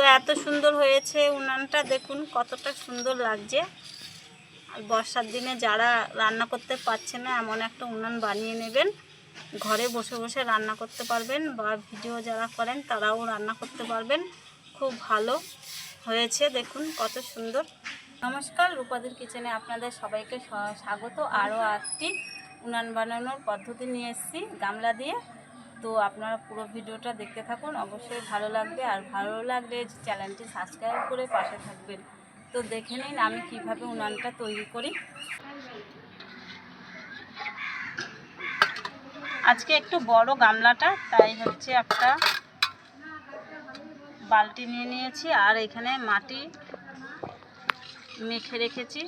তো এত সুন্দর হয়েছে উনানটা, দেখুন কতটা সুন্দর লাগছে। আর বর্ষার দিনে যারা রান্না করতে পারছে না, এমন একটা উনান বানিয়ে নেবেন। ঘরে বসে বসে রান্না করতে পারবেন বা ভিডিও যারা করেন, তারাও রান্না করতে পারবেন। খুব ভালো হয়েছে, দেখুন কত সুন্দর। নমস্কার, রূপাদের কিচেনে আপনাদের সবাইকে স্বাগত আরও একটি উনান বানানোর পদ্ধতি নিয়ে এসেছি, গামলা দিয়ে। তো আপনারা পুরো ভিডিওটা দেখতে থাকুন। অবশ্যই ভালো লাগবে। আর ভালো লাগলে চ্যানেলটি সাবস্ক্রাইব করে পাশে থাকবেন। তো দেখে নিন আমি কীভাবে উনানটা তৈরি করি। আজকে একটু বড় গামলাটা, তাই হচ্ছে একটা বালতি নিয়ে নিয়েছি। আর এখানে মাটি মেখে রেখেছি।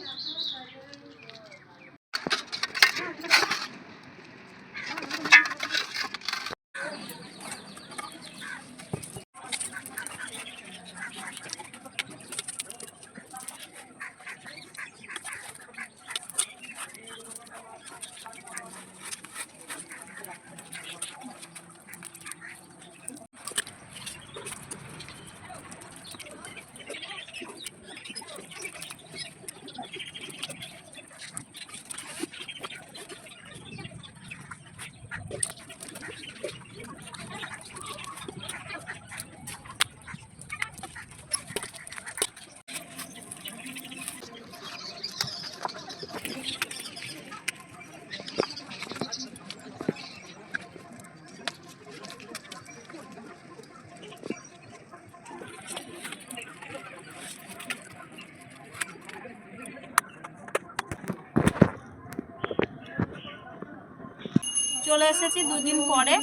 চলে এসেছি দুদিন পরে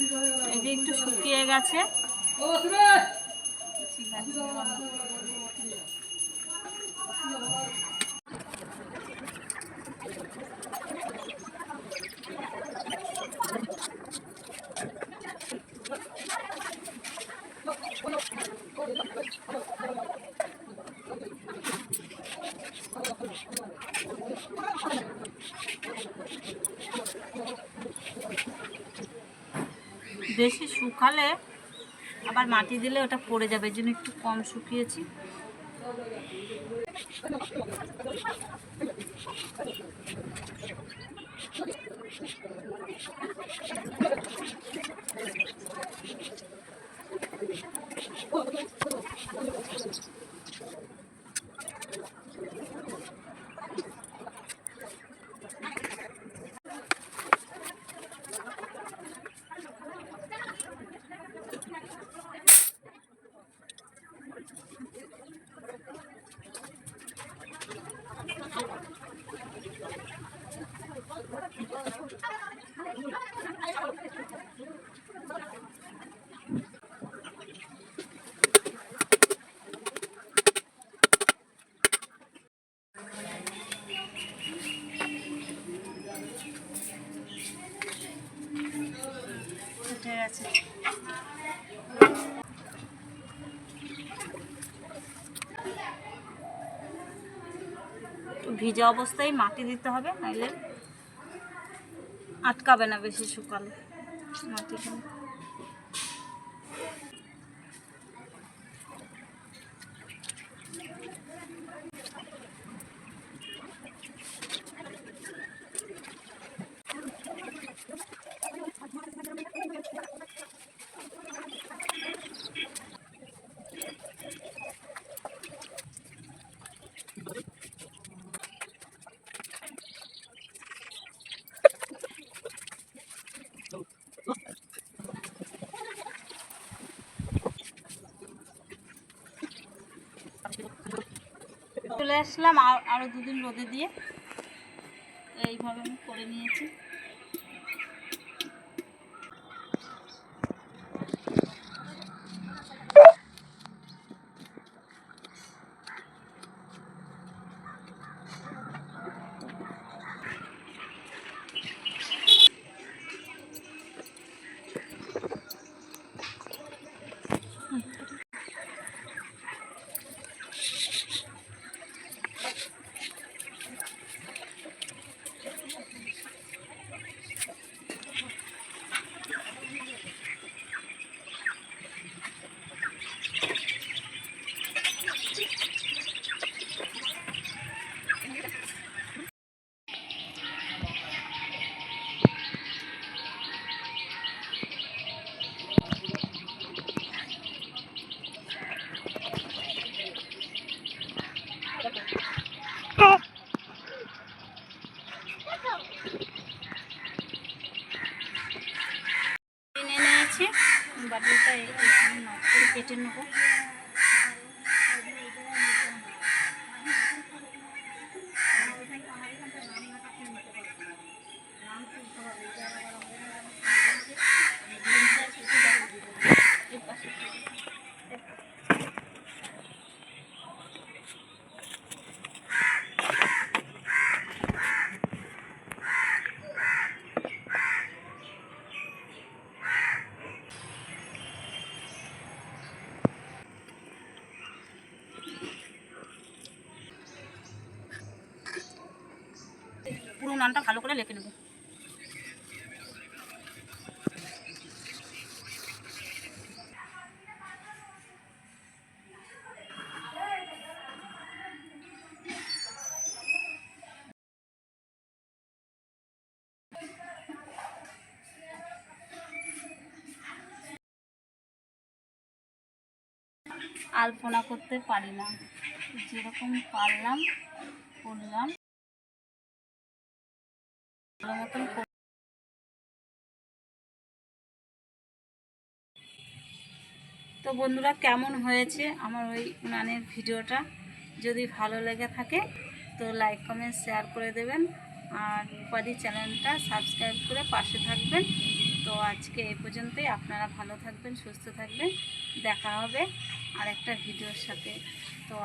এই যে একটু শুকিয়ে গেছে। বেশি শুকালে আবার মাটি দিলে ওটা পড়ে যাবে জন্য একটু কম শুকিয়েছি। একটু ভিজা অবস্থায় মাটি দিতে হবে নাইলে আটকাবে না বেশি শুকালে মাটিটা চলে আসলাম আর আরও দুদিন রোদে দিয়ে। এইভাবে আমি করে নিয়েছি। উনানটা ভালো করে লেপে নেব। আলপনা করতে পারি না। যেরকম পারলাম করলাম। ভালো মতন তো বন্ধুরা, কেমন হয়েছে আমার ওই উনানের ভিডিওটা? যদি ভালো লেগে থাকে, তো লাইক কমেন্ট শেয়ার করে দেবেন। আর উপাধি চ্যানেলটা সাবস্ক্রাইব করে পাশে থাকবেন। তো আজকে এই পর্যন্তই। আপনারা ভালো থাকবেন, সুস্থ থাকবেন। দেখা হবে আর একটা ভিডিওর সাথে। তো